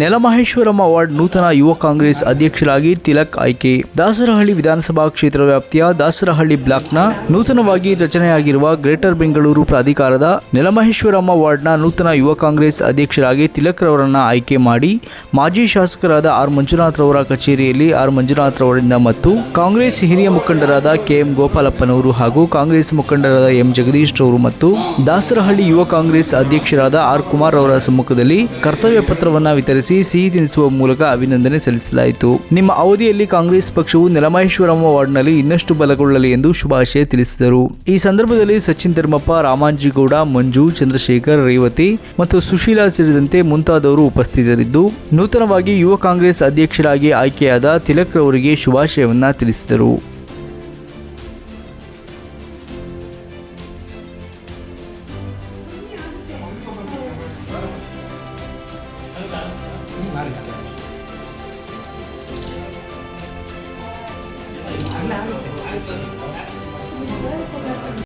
ನೆಲಮಹೇಶ್ವರಂ award ನೂತನ ಯುವ ಕಾಂಗ್ರೆಸ್ ಅಧ್ಯಕ್ಷರಾಗಿ ತಿಲಕ್ ಆಯ್ಕೆ. ದಾಸರಹಳ್ಳಿ ವಿಧಾನಸಭಾ ಕ್ಷೇತ್ರ ವ್ಯಾಪ್ತಿಯ ದಾಸರಹಳ್ಳಿ ಬ್ಲಾಕ್ನ ನೂತನವಾಗಿ ರಚನೆಯಾಗಿರುವ ಗ್ರೇಟರ್ ಬೆಂಗಳೂರು ಪ್ರಾಧಿಕಾರದ ನೆಲಮಹೇಶ್ವರಮ್ಮ ವಾರ್ಡ್ನ ನೂತನ ಯುವ ಕಾಂಗ್ರೆಸ್ ಅಧ್ಯಕ್ಷರಾಗಿ ತಿಲಕ್ ರವರನ್ನ ಆಯ್ಕೆ ಮಾಡಿ ಮಾಜಿ ಶಾಸಕರಾದ ಆರ್ ಮಂಜುನಾಥ್ ರವರ ಕಚೇರಿಯಲ್ಲಿ ಆರ್ ಮಂಜುನಾಥ್ ರವರಿಂದ ಮತ್ತು ಕಾಂಗ್ರೆಸ್ ಹಿರಿಯ ಮುಖಂಡರಾದ ಕೆಎಂ ಗೋಪಾಲಪ್ಪನವರು ಹಾಗೂ ಕಾಂಗ್ರೆಸ್ ಮುಖಂಡರಾದ ಎಂ ಜಗದೀಶ್ ರವರು ಮತ್ತು ದಾಸರಹಳ್ಳಿ ಯುವ ಕಾಂಗ್ರೆಸ್ ಅಧ್ಯಕ್ಷರಾದ ಆರ್ ಕುಮಾರ್ ಅವರ ಸಮ್ಮುಖದಲ್ಲಿ ಕರ್ತವ್ಯ ಪತ್ರವನ್ನು ವಿತರಿಸಿ ಸಿಹಿ ತಿನಿಸುವ ಮೂಲಕ ಅಭಿನಂದನೆ ಸಲ್ಲಿಸಲಾಯಿತು. ನಿಮ್ಮ ಅವಧಿಯಲ್ಲಿ ಕಾಂಗ್ರೆಸ್ ಪಕ್ಷವು ನೆಲಮಹೇಶ್ವರಮ್ಮ ವಾರ್ಡ್ನಲ್ಲಿ ಇನ್ನಷ್ಟು ಬಲಗೊಳ್ಳಲಿ ಎಂದು ಶುಭಾಶಯ ತಿಳಿಸಿದರು. ಈ ಸಂದರ್ಭದಲ್ಲಿ ಸಚಿನ್ ಧರ್ಮಪ್ಪ ರಾಮಾಂಜಿಗೌಡ ಮಂಜು, ಚಂದ್ರಶೇಖರ್, ರೇವತಿ ಮತ್ತು ಸುಶೀಲಾ ಸೇರಿದಂತೆ ಮುಂತಾದವರು ಉಪಸ್ಥಿತರಿದ್ದು, ನೂತನವಾಗಿ ಯುವ ಕಾಂಗ್ರೆಸ್ ಅಧ್ಯಕ್ಷರಾಗಿ ಆಯ್ಕೆಯಾದ ತಿಲಕ್ ರವರಿಗೆ ಶುಭಾಶಯವನ್ನ ತಿಳಿಸಿದರು. 장난이잖아. 장난하겠대.